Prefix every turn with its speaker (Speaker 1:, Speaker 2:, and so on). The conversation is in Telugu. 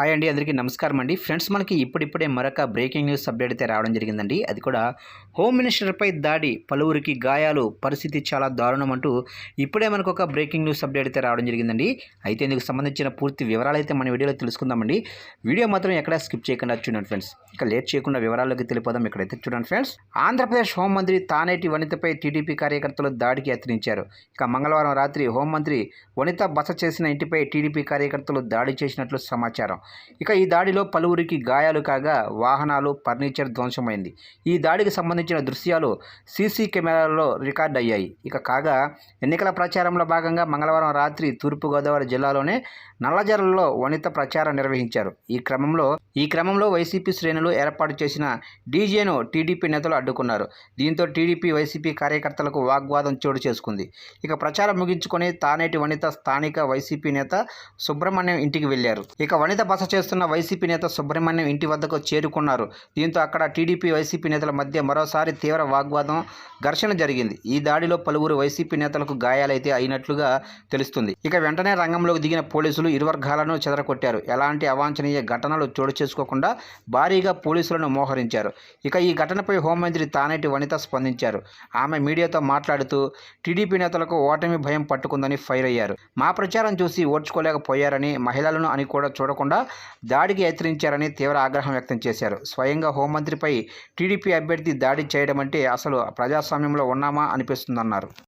Speaker 1: హాయ్ అండి అందరికీ నమస్కారం అండి. ఫ్రెండ్స్ మనకి ఇప్పుడిప్పుడే మరొక బ్రేకింగ్ న్యూస్ అప్డేట్ అయితే రావడం జరిగిందండి. అది కూడా హోమ్ మినిస్టర్పై దాడి పలువురికి గాయాలు పరిస్థితి చాలా దారుణం అంటూ ఇప్పుడే మనకు ఒక బ్రేకింగ్ న్యూస్ అప్డేట్ అయితే రావడం జరిగిందండి. అయితే ఇందుకు సంబంధించిన పూర్తి వివరాలు అయితే మన వీడియోలో తెలుసుకుందామండి. వీడియో మాత్రం ఎక్కడ స్కిప్ చేయకుండా చూడండి ఫ్రెండ్స్. ఇక లేట్ చేయకుండా వివరాల్లోకి తెలిపోదాం. ఇక్కడైతే చూడండి ఫ్రెండ్స్. ఆంధ్రప్రదేశ్ హోంమంత్రి తానేటి వనితపై టీడీపీ కార్యకర్తలు దాడికి యత్నించారు ఇక మంగళవారం రాత్రి హోంమంత్రి వనిత బస చేసిన ఇంటిపై టీడీపీ కార్యకర్తలు దాడి చేసినట్లు సమాచారం. ఇక ఈ దాడిలో పలువురికి గాయాలు కాగా వాహనాలు ఫర్నిచర్ ధ్వంసమైంది. ఈ దాడికి సంబంధించిన దృశ్యాలు సీసీ కెమెరాలలో రికార్డ్ అయ్యాయి ఇక కాగా ఎన్నికల ప్రచారంలో భాగంగా మంగళవారం రాత్రి తూర్పుగోదావరి జిల్లాలోనే నల్లజర్లలో వనిత ప్రచారం నిర్వహించారు. ఈ క్రమంలో ఈ క్రమంలో వైసీపీ శ్రేణులు ఏర్పాటు చేసిన డీజేను టీడీపీ నేతలు అడ్డుకున్నారు. దీంతో టీడీపీ వైసీపీ కార్యకర్తలకు వాగ్వాదం చోటు చేసుకుంది. ఇక ప్రచారం ముగించుకొని తానేటి వనిత స్థానిక వైసీపీ నేత సుబ్రహ్మణ్యం ఇంటికి వెళ్ళారు ఇక వనిత బస చేస్తున్న వైసీపీ నేత సుబ్రహ్మణ్యం ఇంటి వద్దకు చేరుకున్నారు. దీంతో అక్కడ టీడీపీ వైసీపీ నేతల మధ్య మరోసారి తీవ్ర వాగ్వాదం ఘర్షణ జరిగింది. ఈ దాడిలో పలువురు వైసీపీ నేతలకు గాయాలైతే అయినట్లుగా తెలుస్తుంది. ఇక వెంటనే రంగంలోకి దిగిన పోలీసులు ఇరు వర్గాలను చెదరకొట్టారు ఎలాంటి అవాంఛనీయ ఘటనలు చోటు చేసుకోకుండా భారీగా పోలీసులను మోహరించారు. ఇక ఈ ఘటనపై హోంమంత్రి తానేటి వనిత స్పందించారు. ఆమె మీడియాతో మాట్లాడుతూ టీడీపీ నేతలకు ఓటమి భయం పట్టుకుందని ఫైర్ అయ్యారు. మా ప్రచారం చూసి ఓడ్చుకోలేకపోయారని మహిళలను అని కూడా చూడకుండా దాడికి యత్నించారని తీవ్ర ఆగ్రహం వ్యక్తం చేశారు. స్వయంగా హోంమంత్రిపై టీడీపీ అభ్యర్థి దాడి చేయడం అంటే అసలు ప్రజాస్వామ్యంలో ఉన్నామా అనిపిస్తుందన్నారు.